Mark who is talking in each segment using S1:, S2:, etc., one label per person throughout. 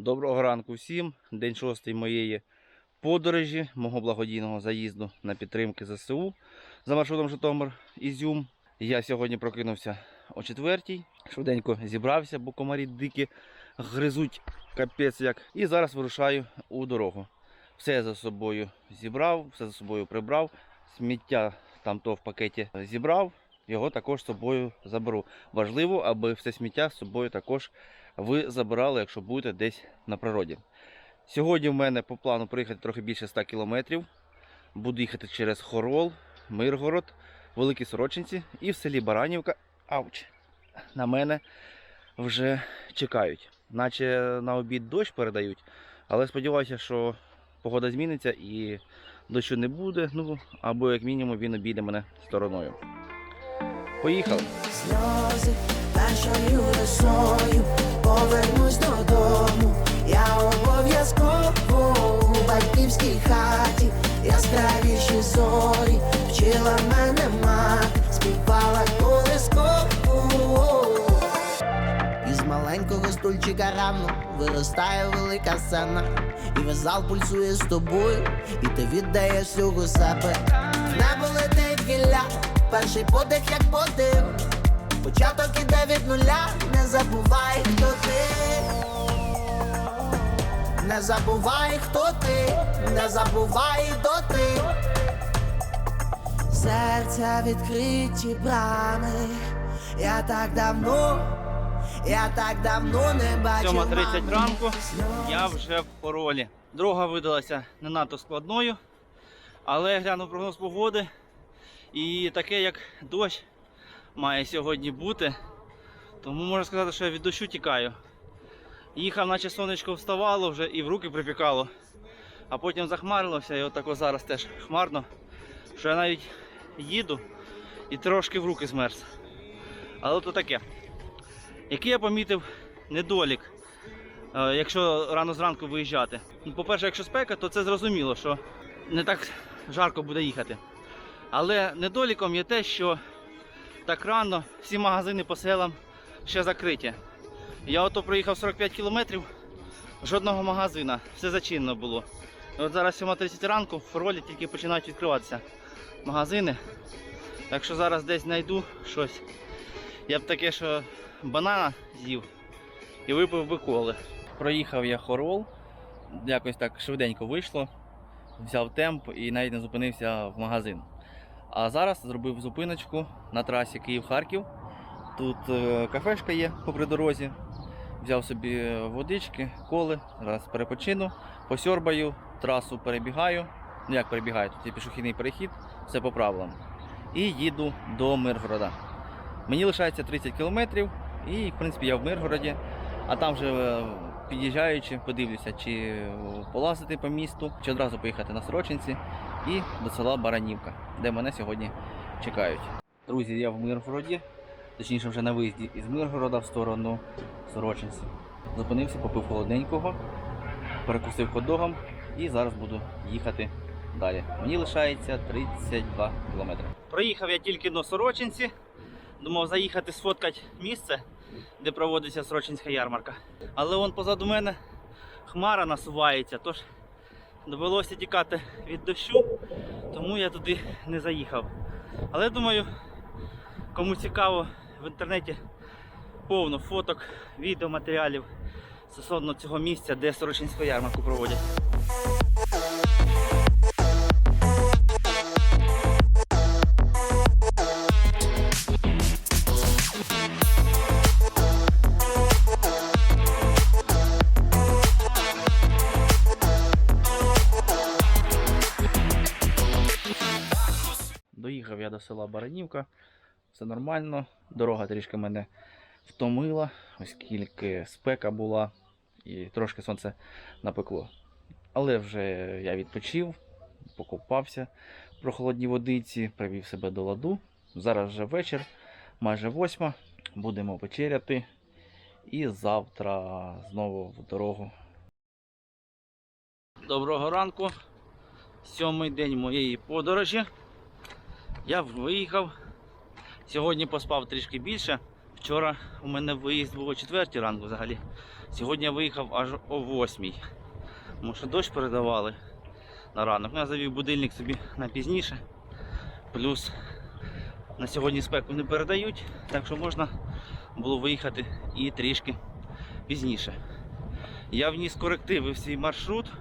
S1: Доброго ранку всім. День шостий моєї подорожі, мого благодійного заїзду на підтримки ЗСУ за маршрутом Житомир Ізюм. Я сьогодні прокинувся о четвертій, швиденько зібрався, бо комарі дикі гризуть капець як. І зараз вирушаю у дорогу. Все за собою зібрав, все за собою прибрав. Сміття там то в пакеті зібрав, його також з собою заберу. Важливо, аби все сміття з собою також ви забирали, якщо будете десь на природі. Сьогодні в мене по плану проїхати трохи більше 100 кілометрів. Буду їхати через Хорол, Миргород, Великі Сорочинці і в селі Баранівка. Ауч! На мене вже чекають. Наче на обід дощ передають, але сподіваюся, що погода зміниться і дощу не буде. Ну або як мінімум він обійде мене стороною. Поїхали!
S2: сльози першою росою повернусь додому. Я обов'язково у батьківській хаті, яскравіші зорі, вчила мене мати, співала колискову. Із маленького стульчика рано виростає велика сцена, і весь зал пульсує з тобою, і ти віддаєш всього себе. В небо летить гілля, перший подих як подив. Початок іде від нуля, не забувай, хто ти. Не забувай, хто ти, не забувай доти. Серця відкриті брами. Я так давно, я так давно не бачив.
S1: 7.30
S2: мами.
S1: ранку. Я вже в хоролі. Дорога видалася не надто складною, але глянув прогноз погоди. І таке, як дощ має сьогодні бути. Тому можна сказати, що я від дощу тікаю. Їхав, наче сонечко вставало вже і в руки припікало. А потім захмарилося, і отако зараз теж хмарно, що я навіть їду і трошки в руки змерз. Але то таке. Який я помітив недолік Е, якщо рано зранку виїжджати. Ну, По-перше, якщо спека, то це зрозуміло, що не так жарко буде їхати. Але недоліком є те, що так рано всі магазини по селам ще закриті. Я ото проїхав 45 кілометрів, жодного магазина, все зачинено було. От зараз 7.30 ранку в Форолі тільки починають відкриватися магазини. Так що зараз десь знайду щось. Я б таке, що банана з'їв і випив би коли. Проїхав я хорол, якось так швиденько вийшло, взяв темп і навіть не зупинився в магазин. А зараз зробив зупиночку на трасі Київ-Харків. Тут е, кафешка є попри дорозі. Взяв собі водички, коли, зараз перепочину, посьорбаю, трасу перебігаю. Ну як перебігаю, тут є пішохідний перехід, все по правилам. І їду до Миргорода. Мені лишається 30 кілометрів, і в принципі я в Миргороді. А там вже е, під'їжджаючи, подивлюся, чи полазити по місту, чи одразу поїхати на Сорочинці і до села Баранівка, де мене сьогодні чекають. Друзі, я в Миргороді, точніше вже на виїзді із Миргорода в сторону Сорочинці. Зупинився, попив холодненького, перекусив ходогом і зараз буду їхати далі. Мені лишається 32 кілометри. Проїхав я тільки до Сорочинці. Думав заїхати сфоткати місце, де проводиться Срочинська ярмарка. Але вон позаду мене хмара насувається, тож довелося тікати від дощу, тому я туди не заїхав. Але думаю, кому цікаво, в інтернеті повно фоток, відеоматеріалів стосовно цього місця, де Сорочинську ярмарку проводять. Доїхав я до села Баранівка, все нормально. Дорога трішки мене втомила, оскільки спека була і трошки сонце напекло. Але вже я відпочив, покупався в прохолодній водиці, привів себе до ладу. Зараз вже вечір, майже восьма. Будемо вечеряти. І завтра знову в дорогу. Доброго ранку. Сьомий день моєї подорожі. Я виїхав. Сьогодні поспав трішки більше. Вчора у мене виїзд був о 4 ранку взагалі. Сьогодні я виїхав аж о 8. Тому що дощ передавали на ранок. Ну, Я завів будильник собі на пізніше. Плюс на сьогодні спеку не передають, так що можна було виїхати і трішки пізніше. Я вніс корективи в свій маршрут,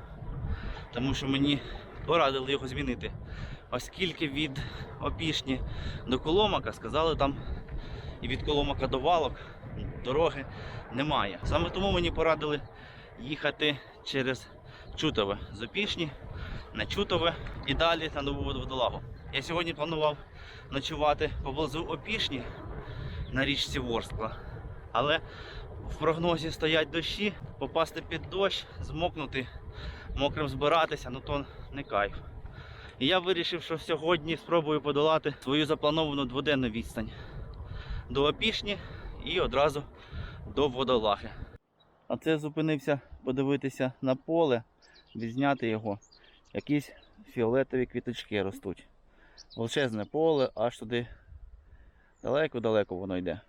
S1: тому що мені порадили його змінити. Оскільки від Опішні до Коломака сказали там і від Коломака до Валок дороги немає. Саме тому мені порадили їхати через Чутове з Опішні на Чутове і далі на нову водолагу. Я сьогодні планував ночувати поблизу Опішні на річці Ворскла. Але в прогнозі стоять дощі, попасти під дощ, змокнути, мокрим збиратися, ну то не кайф. І я вирішив, що сьогодні спробую подолати свою заплановану дводенну відстань до Опішні і одразу до водолаги. А це зупинився подивитися на поле, відзняти його. Якісь фіолетові квіточки ростуть. Величезне поле, аж туди далеко-далеко воно йде.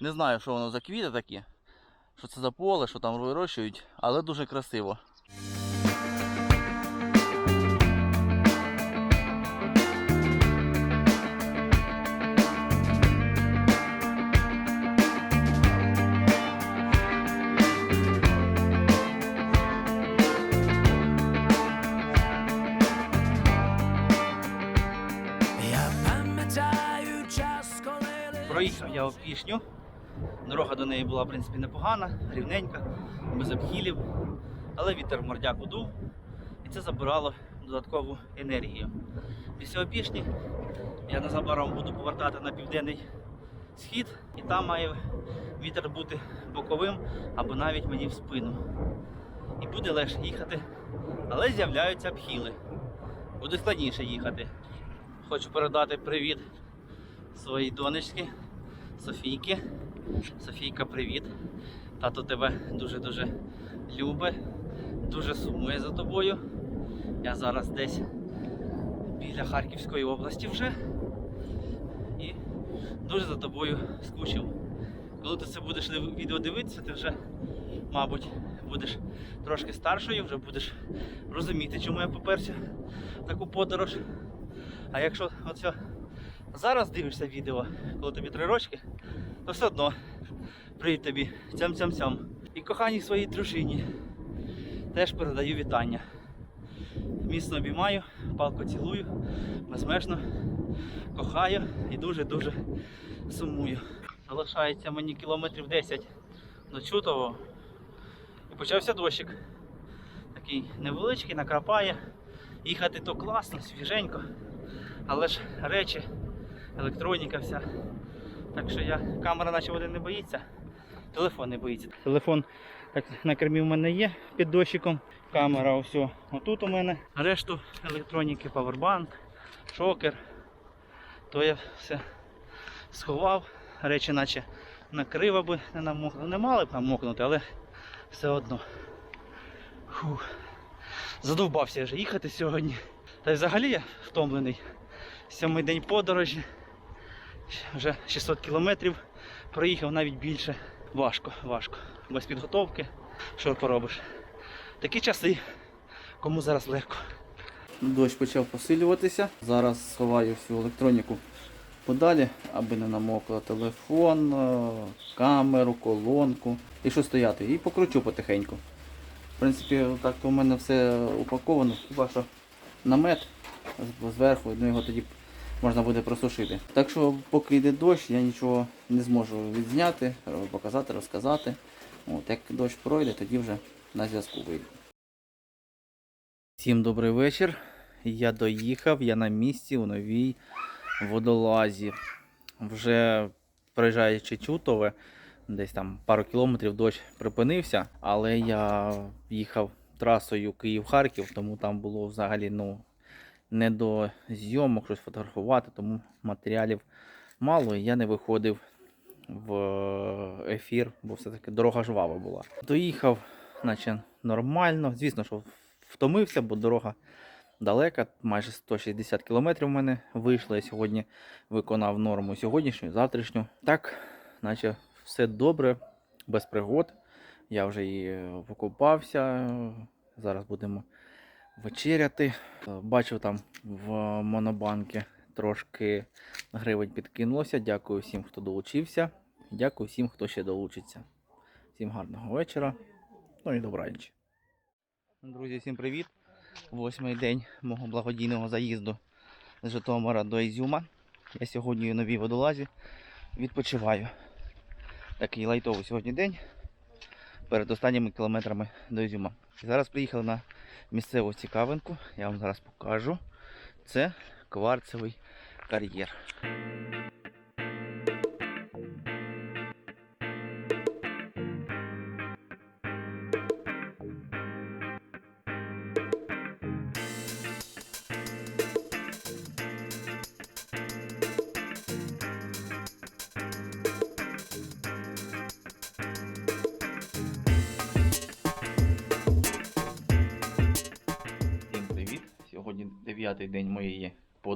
S1: Не знаю, що воно за квіти такі, що це за поле, що там вирощують, але дуже красиво. Проїхав. Дорога до неї була, в принципі, непогана, рівненька, без обхилів, але вітер в мордяку дув і це забирало додаткову енергію. Після опішні я незабаром буду повертати на південний схід, і там має вітер бути боковим або навіть мені в спину. І буде легше їхати, але з'являються обхили. Буде складніше їхати. Хочу передати привіт своїй донечці Софійки. Софійка, привіт. Тато тебе дуже-дуже любить, дуже сумує за тобою. Я зараз десь біля Харківської області вже. І дуже за тобою скучив. Коли ти це будеш відео дивитися, ти вже, мабуть, будеш трошки старшою, вже будеш розуміти, чому я поперся таку подорож. А якщо оце зараз дивишся відео, коли тобі три рочки, то все одно привіт тобі, цям-цям-цям. І коханій своїй дружині теж передаю вітання. Міцно обіймаю, палко цілую, безмежно кохаю і дуже-дуже сумую. Залишається мені кілометрів 10 до Чутового. І почався дощик. Такий невеличкий, накрапає. Їхати то класно, свіженько. Але ж речі, електроніка вся. Так що я камера наче води не боїться, телефон не боїться. Телефон так на кермі в мене є під дощиком. Камера ось отут у мене. Решту електроніки, павербанк, шокер. То я все сховав. Речі наче накрив, аби не намокли. Не мали б намокнути, але все одно. Фух. Задовбався вже їхати сьогодні. Та й взагалі я втомлений. Сьомий день подорожі. Вже 600 кілометрів проїхав навіть більше. Важко, важко. Без підготовки. Що поробиш? Такі часи. Кому зараз легко. Дощ почав посилюватися. Зараз сховаю всю електроніку подалі, аби не намокло телефон, е, камеру, колонку. І що стояти. І покручу потихеньку. В принципі, так то у мене все упаковано, хіба що намет зверху, ну його тоді можна буде просушити. Так що, поки йде дощ, я нічого не зможу відзняти, показати, розказати. От, як дощ пройде, тоді вже на зв'язку вийду. Всім добрий вечір. Я доїхав, я на місці у новій водолазі. Вже проїжджаючи Чутове, десь там пару кілометрів дощ припинився, але я їхав трасою Київ-Харків, тому там було взагалі ну, не до зйомок, щось фотографувати, тому матеріалів мало, і я не виходив в ефір, бо все-таки дорога жвава була. Доїхав, наче нормально. Звісно, що втомився, бо дорога далека, майже 160 кілометрів в мене вийшло. Я сьогодні виконав норму сьогоднішню, завтрашню. Так, наче все добре, без пригод. Я вже і е, покупався. Зараз будемо вечеряти. Е, Бачив там в монобанки трошки гривень підкинулося. Дякую всім, хто долучився. Дякую всім, хто ще долучиться. Всім гарного вечора. Ну і добраніч. Друзі, всім привіт! Восьмий день мого благодійного заїзду з Житомира до Ізюма. Я сьогодні у новій водолазі відпочиваю. Такий лайтовий сьогодні день перед останніми кілометрами до Ізюма. Зараз приїхали на місцеву цікавинку. Я вам зараз покажу. Це кварцевий кар'єр.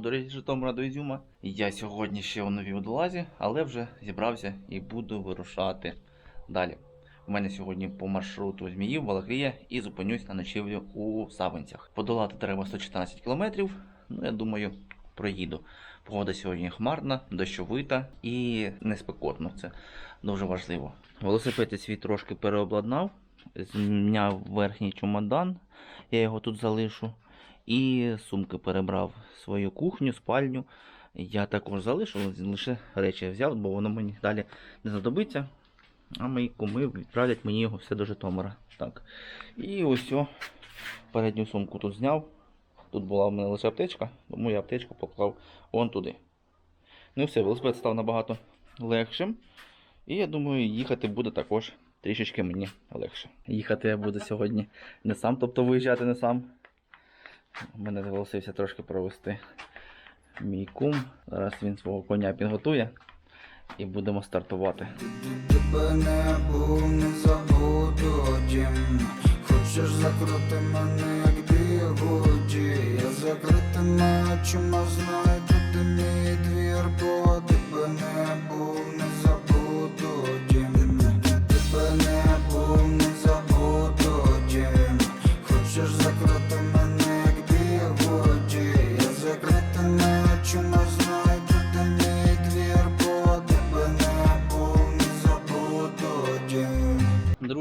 S1: Подорожі Житомира до Ізюма. Я сьогодні ще у новій водолазі, але вже зібрався і буду вирушати далі. У мене сьогодні по маршруту Зміїв, Балакрія і зупинюсь на ночівлю у Савинцях. Подолати треба 114 км. Ну, я думаю, проїду. Погода сьогодні хмарна, дощовита і не спекотно. Це дуже важливо. Велосипед свій трошки переобладнав, зняв верхній чемодан, я його тут залишу. І сумки перебрав свою кухню, спальню. Я також залишив, лише речі взяв, бо воно мені далі не знадобиться. А мої куми відправлять мені його все до Житомира. Так. І ось о, передню сумку тут зняв. Тут була в мене лише аптечка, тому я аптечку поклав вон туди. Ну все, велосипед став набагато легшим. І я думаю, їхати буде також трішечки мені легше. Їхати я буду сьогодні не сам, тобто виїжджати не сам. Мене зголосився трошки провести мій кум. Зараз він свого коня підготує і будемо стартувати.
S3: Тебе не був, не забуду дім Хочеш закрути мене, як бігуді Я закритими очима знайду ти мій двір Бо тебе не був, не забуду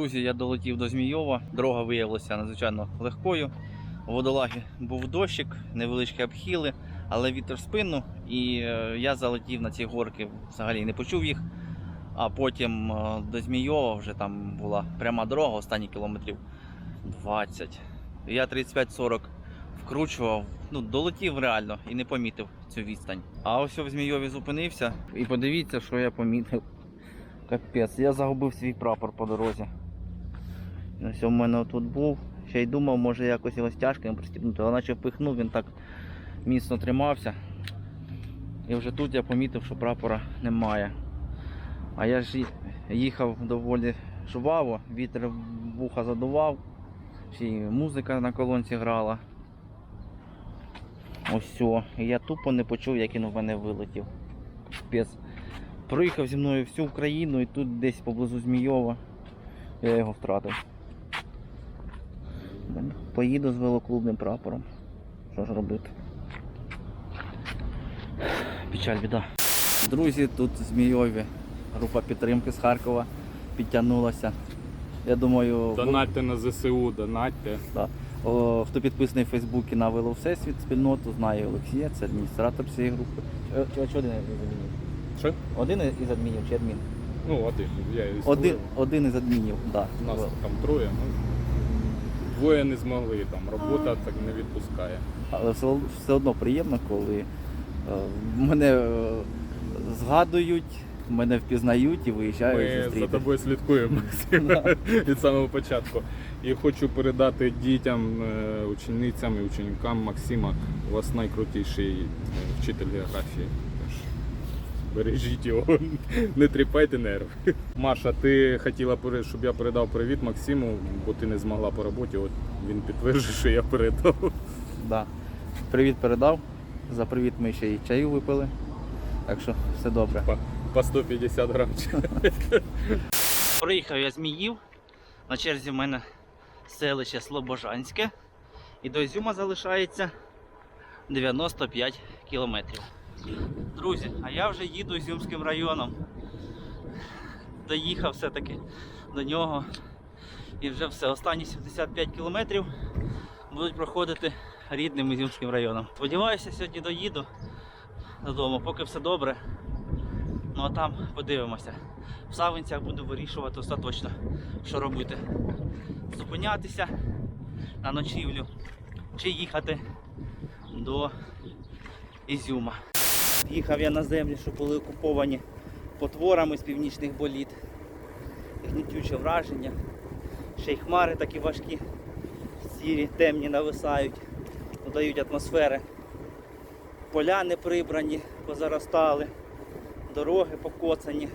S1: Друзі, я долетів до Змійова. Дорога виявилася надзвичайно легкою. У водолагі був дощик, невеличкі обхіли, але вітер в спину. І е, я залетів на ці горки, взагалі не почув їх. А потім е, до Змійова вже там була пряма дорога, останні кілометрів 20. Я 35-40 вкручував, ну, долетів реально і не помітив цю відстань. А ось в Змійові зупинився. І подивіться, що я помітив. Капець, я загубив свій прапор по дорозі. Ось у мене тут був. Ще й думав, може якось його стяжками пристібнути, але наче впихнув, він так міцно тримався. І вже тут я помітив, що прапора немає. А я ж їхав доволі жваво, вітер вуха задував, ще й музика на колонці грала. Ось. І я тупо не почув, як він в мене вилетів. Капець. Проїхав зі мною всю Україну і тут десь поблизу Змійова я його втратив. Поїду з велоклубним прапором. Що ж робити? Печаль біда. Друзі, тут Змійові група підтримки з Харкова підтягнулася. Я думаю,
S4: Донатьте на ЗСУ, донатьте.
S1: о, хто підписаний в Фейсбуці на Вело Всесвіт спільноту, знає Олексія, це адміністратор цієї групи. Чи, чи, чи один із адмінів?
S4: Що?
S1: Один із адмінів чи адмін?
S4: Ну, один. Я
S1: Один, один із адмінів, так.
S4: У нас там троє. Ну, двоє не змогли, там робота так не відпускає.
S1: Але все, все одно приємно, коли е, мене е, згадують, мене впізнають і виїжджають
S4: Ми за
S1: зустріти.
S4: тобою слідкуємо Максим, від самого початку. І хочу передати дітям, е, ученицям і ученикам Максима. У вас найкрутіший е, вчитель географії. Бережіть його, не тріпайте нерв. Маша, ти хотіла, щоб я передав привіт Максиму, бо ти не змогла по роботі. От він підтверджує, що я передав.
S1: Да. Привіт передав. За привіт ми ще й чаю випили. Так що все добре.
S4: Па. по 150 грам.
S1: Приїхав я з Зміїв. На черзі в мене селище Слобожанське. І до Ізюма залишається 95 кілометрів. Друзі, а я вже їду Ізюмським районом. Доїхав все-таки до нього. І вже все. Останні 75 кілометрів будуть проходити рідним Ізюмським районом. Сподіваюся, сьогодні доїду додому, поки все добре. Ну а там подивимося. В Савинцях буду вирішувати остаточно, що робити. Зупинятися на ночівлю чи їхати до Ізюма. Їхав я на землі, що були окуповані потворами з північних боліт. Гнітюче враження. Ще й хмари такі важкі, сірі, темні нависають, додають атмосфери. Поля не прибрані, позаростали, дороги покоцані,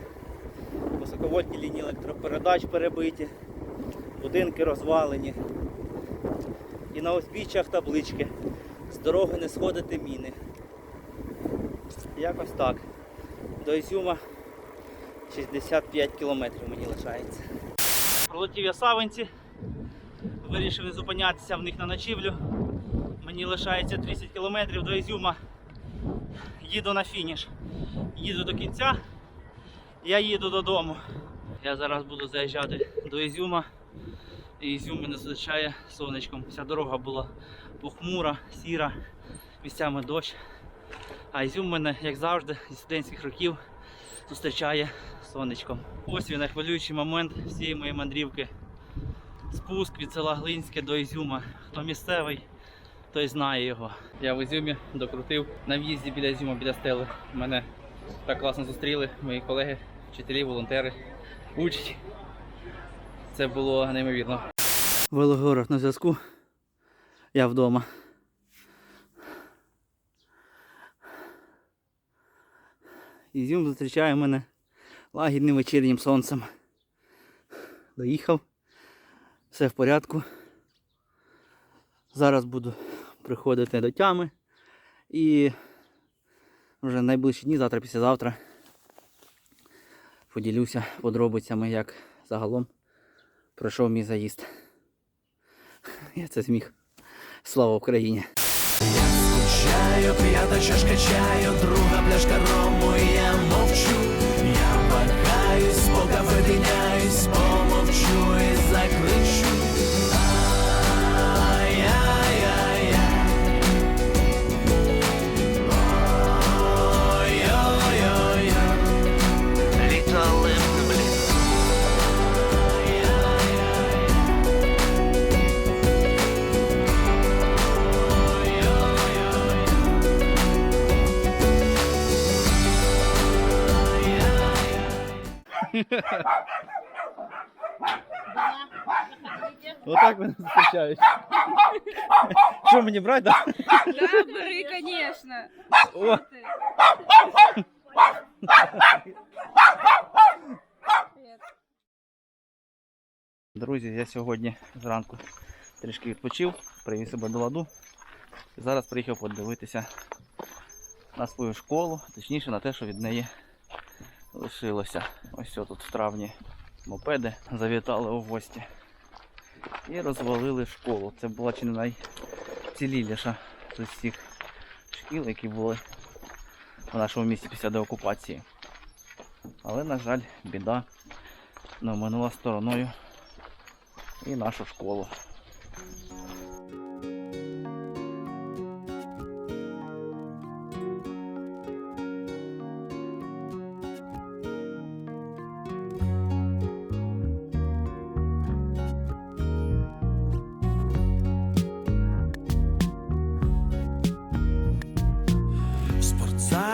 S1: високовольтні лінії електропередач перебиті, будинки розвалені. І на узбіччях таблички. З дороги не сходити міни. Якось так. До Ізюма 65 кілометрів мені лишається. Пролетів я Савинці, вирішив не зупинятися в них на ночівлю. Мені лишається 30 кілометрів до Ізюма. Їду на фініш. Їду до кінця, я їду додому. Я зараз буду заїжджати до Ізюма. І Ізюм мене зустрічає сонечком. Вся дорога була похмура, сіра, місцями дощ. А Ізюм мене, як завжди, зі студентських років зустрічає сонечком. Ось він найхвилюючий момент всієї моєї мандрівки. Спуск від села Глинське до Ізюма. Хто місцевий, той знає його. Я в Ізюмі докрутив на в'їзді біля Ізюма, біля стели. Мене так класно зустріли мої колеги, вчителі, волонтери, учні. Це було неймовірно. Велогород на зв'язку. Я вдома. Ізюм зустрічає мене лагідним вечірнім сонцем. Доїхав. Все в порядку. Зараз буду приходити до тями. І вже найближчі дні, завтра, післязавтра, поділюся подробицями, як загалом пройшов мій заїзд. Я це зміг. Слава Україні!
S5: Чаю, п'ята чашка чаю, друга пляшка рому, я мовчу.
S1: Отак мене зустрічають. Що мені брати? Да?
S6: Да, бери, конечно.
S1: О, Друзі, я сьогодні зранку трішки відпочив, привів себе до ладу. Зараз приїхав подивитися на свою школу, точніше на те, що від неї лишилося. Ось тут в травні мопеди завітали у гості. І розвалили школу. Це була чи не найціліліша з усіх шкіл, які були в нашому місті після деокупації. Але, на жаль, біда не минула стороною і нашу школу.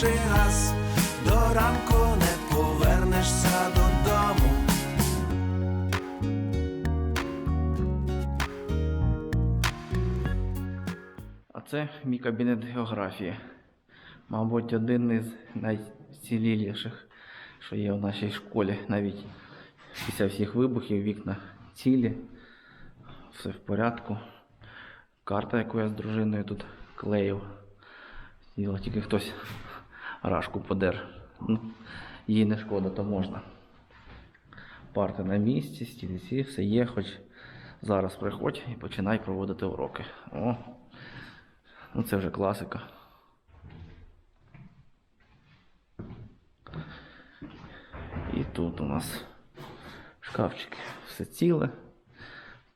S7: перший раз до ранку не повернешся додому.
S1: А це мій кабінет географії. Мабуть, один із найціліліших, що є в нашій школі. Навіть після всіх вибухів вікна цілі, все в порядку. Карта, яку я з дружиною тут клеїв. Діло тільки хтось рашку подер. Ну, їй не шкода, то можна. Парти на місці, стільці, все є, хоч зараз приходь і починай проводити уроки. О, Ну, це вже класика. І тут у нас шкафчики все ціле.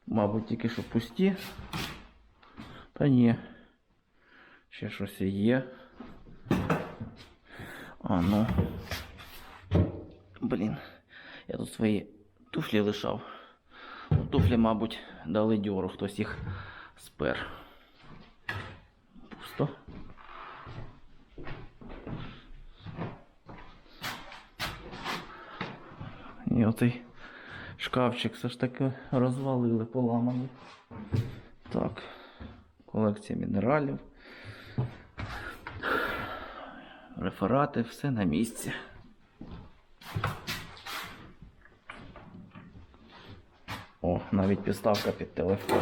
S1: Мабуть, тільки що пусті. Та ні. Ще щось є. А ну. Блін. Я тут свої туфлі лишав. Туфлі, мабуть, дали дьору, хтось їх спер. Пусто. І оцей шкафчик все ж таки розвалили, поламаний. Так, колекція мінералів. Реферати, все на місці. О, навіть підставка під телефон.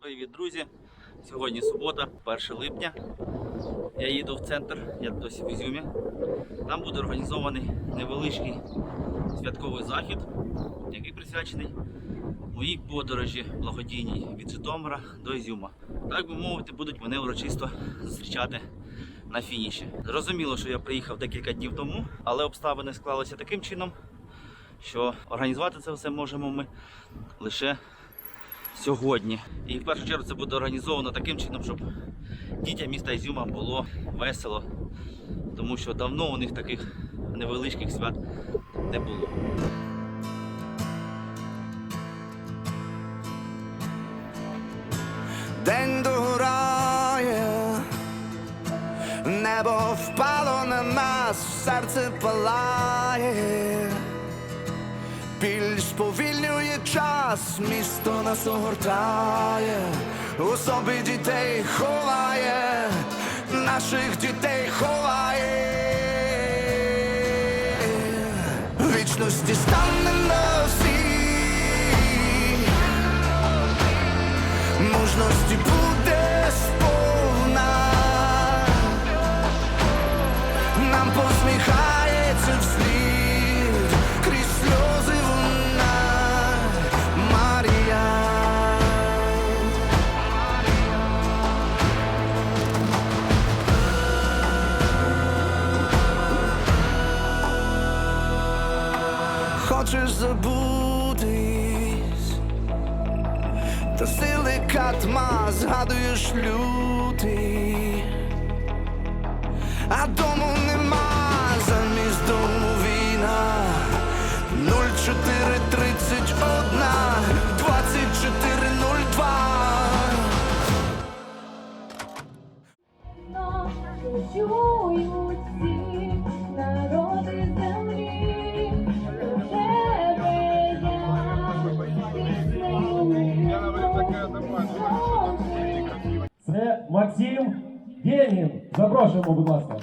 S1: Привіт, друзі! Сьогодні субота, 1 липня. Я їду в центр, я досі в Ізюмі. Там буде організований невеличкий святковий захід, який присвячений моїй подорожі благодійній від Житомира до Ізюма. Так би мовити, будуть мене урочисто зустрічати на фініші. Зрозуміло, що я приїхав декілька днів тому, але обставини склалися таким чином, що організувати це все можемо ми лише сьогодні. І в першу чергу це буде організовано таким чином, щоб дітям міста Ізюма було весело, тому що давно у них таких невеличких свят не було.
S7: День догорає, небо впало на нас, серце палає, біль сповільнює час, місто нас огортає, у собі дітей ховає, наших дітей ховає, вічності стане на всі. мужності буде сповна, катма згадуєш лютий, а дому
S8: Запрошуємо, будь ласка.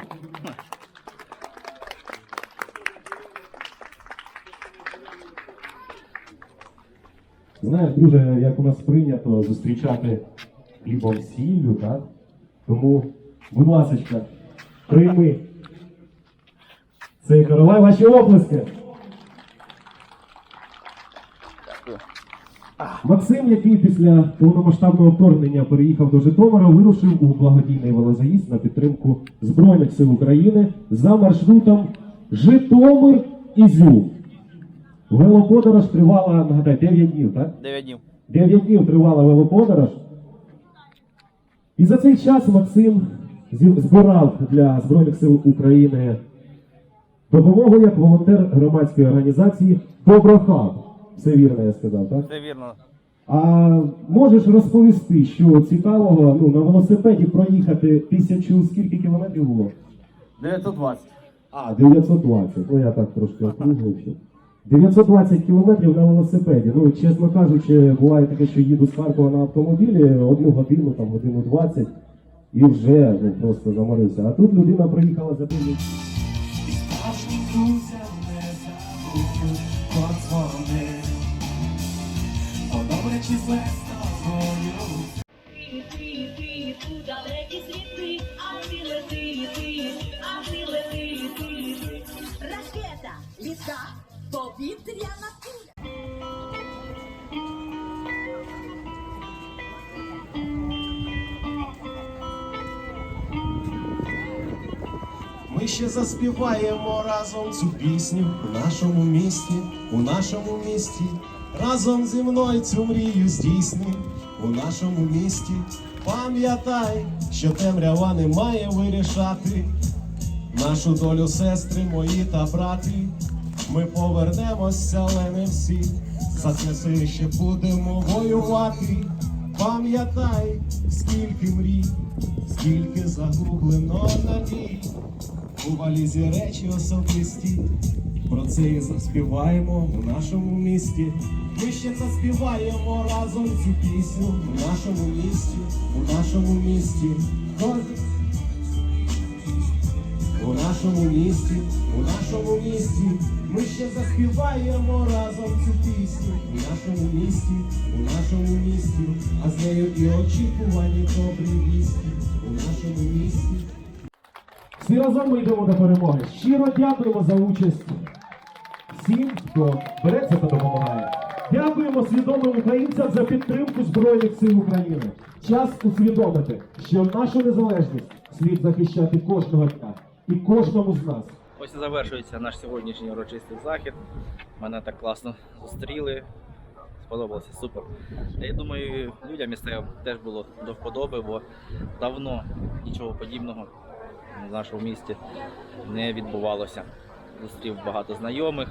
S8: Знаєш, друже, як у нас прийнято зустрічати хлібом сіллю, так? Тому, будь ласка, прийми. Цей Каролай, ваші оплески. Максим, який після повномасштабного вторгнення переїхав до Житомира, вирушив у благодійний велозаїзд на підтримку Збройних сил України за маршрутом Житомир Ізюм. Велоподорож тривала, нагадай, 9 днів, так?
S1: 9 днів.
S8: 9 днів тривала велоподорож. І за цей час Максим збирав для Збройних сил України допомогу як волонтер громадської організації Доброхаб. Все вірно, я сказав, так?
S1: Це вірно.
S8: А можеш розповісти, що цікавого ну, на велосипеді проїхати тисячу скільки кілометрів було?
S1: 920.
S8: А, 920. Ну я так трошки округлив. ще. 920 кілометрів на велосипеді. Ну, чесно кажучи, буває таке, що їду з Харкова на автомобілі одну годину, там годину 20, і вже ну, просто заморився. А тут людина проїхала за 9
S5: Справжнім
S6: У далекі світи, а ти лети, ти, а ти лети, ти.
S9: Ракета, літак, повітряна куля.
S10: Ми ще заспіваємо разом цю пісню у нашому місті, у нашому місті. Разом зі мною цю мрію здійсни у нашому місті. Пам'ятай, що темрява не має вирішати. Нашу долю сестри мої та брати. Ми повернемося, але не всі. За це все ще будемо воювати. Пам'ятай, скільки мрій, скільки загублено надій. У валізі речі особисті. Про це і заспіваємо у нашому місті. Ми ще заспіваємо разом цю пісню у нашому місті, у нашому місті. У нашому місті, у нашому місті, ми ще заспіваємо разом цю пісню у нашому місті, у нашому місті, а з нею і очікувані добрі вісті у нашому місті.
S8: Всі разом ми йдемо до перемоги. Щиро дякуємо за участь всім, хто береться та допомагає. Дякуємо свідомим українцям за підтримку Збройних сил України. Час усвідомити, що нашу незалежність слід захищати кожного дня і кожному з нас.
S1: Ось і завершується наш сьогоднішній урочистий захід. Мене так класно зустріли. Сподобалося супер. Я думаю, людям місцевим теж було до вподоби, бо давно нічого подібного в нашому місті не відбувалося. Зустрів багато знайомих,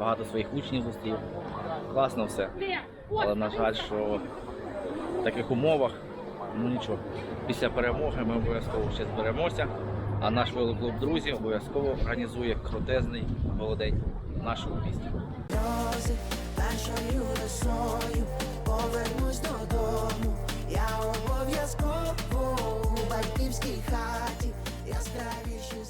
S1: багато своїх учнів зустрів. Класно все. Але на жаль, що в таких умовах, ну нічого. Після перемоги ми обов'язково ще зберемося. А наш велоклуб друзі обов'язково організує крутезний голодень в нашому місті.
S5: Я обов'язково у батьківській хаті яскравіші зорі.